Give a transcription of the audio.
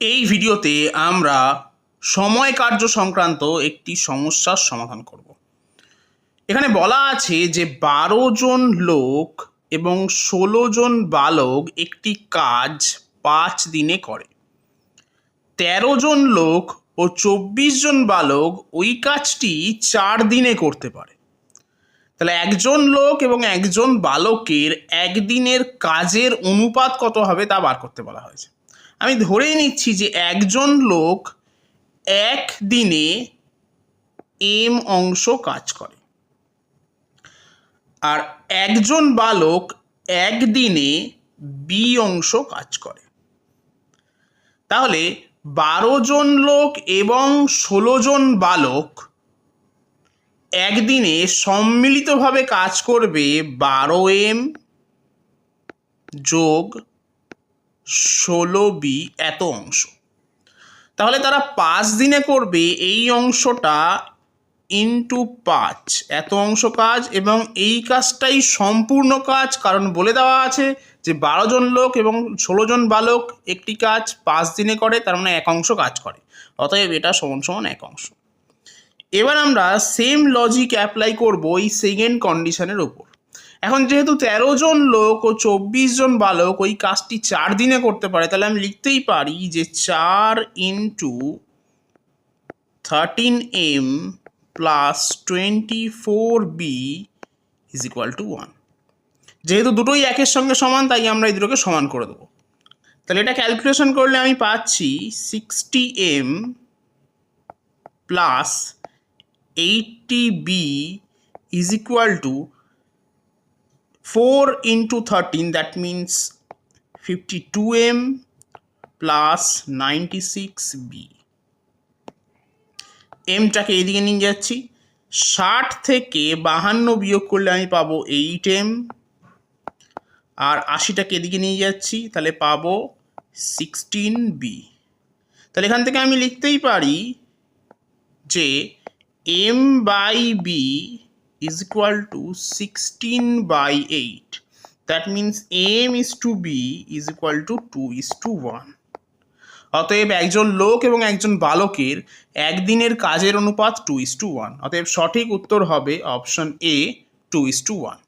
এই ভিডিওতে আমরা সময় কার্য সংক্রান্ত একটি সমস্যার সমাধান করব। এখানে বলা আছে যে বারো জন লোক এবং ষোলো জন বালক একটি কাজ পাঁচ দিনে করে। তেরো জন লোক ও চব্বিশ জন বালক ওই কাজটি চার দিনে করতে পারে। তাহলে একজন লোক এবং একজন বালকের একদিনের কাজের অনুপাত কত হবে তা বার করতে বলা হয়েছে। আমি ধরেই নিচ্ছি যে একজন লোক এক দিনে এম অংশ কাজ করে। আর একজন বালক একদিনে বি অংশ কাজ করে। তাহলে বারো জন লোক এবং ষোলো জন বালক একদিনে সম্মিলিতভাবে কাজ করবে বারো এম যোগ ষোলো বি এত অংশ। তাহলে তারা পাঁচ দিনে করবে এই অংশটা ইন্টু পাঁচ। এত অংশ কাজ এবং এই কাজটাই সম্পূর্ণ কাজ। কারণ বলে দেওয়া আছে যে বারো জন লোক এবং ষোলো জন বালক একটি কাজ পাঁচ দিনে করে, তার মানে এক অংশ কাজ করে। অতএব এটা সমান সমান এক অংশ। এবার আমরা সেম লজিক অ্যাপ্লাই করব এই সেকেন্ড কন্ডিশনের ওপর এখন যেহেতু তেরো জন লোক ও চব্বিশ জন বালক, ওই কাজটি চার দিনে করতে পারে, তাহলে আমি লিখতেই পারি যে চার into thirteen M plus twenty four B is equal to one যেহেতু দুটোই একের সঙ্গে সমান, তাই আমরা এই দুটোকে সমান করে দেবো। তাহলে এটা ক্যালকুলেশন করলে আমি পাচ্ছি sixty M plus eighty B is equal to four into thirteen that means fifty two M plus ninety six B এমটাকে এদিকে নিয়ে যাচ্ছি। ষাট থেকে বাহান্ন বিয়োগ করলে আমি পাবো এইট এম আর আশিটাকে এদিকে নিয়ে যাচ্ছি, তাহলে পাবো সিক্সটিন বি তাহলে এখান থেকে আমি লিখতেই পারি যে M by B is equal to sixteen by eight that means M is to B is equal to two is to one অতএব একজন লোক এবং একজন বালকের একদিনের কাজের অনুপাত টু ইস টু ওয়ান অতএব সঠিক উত্তর হবে option A two is to one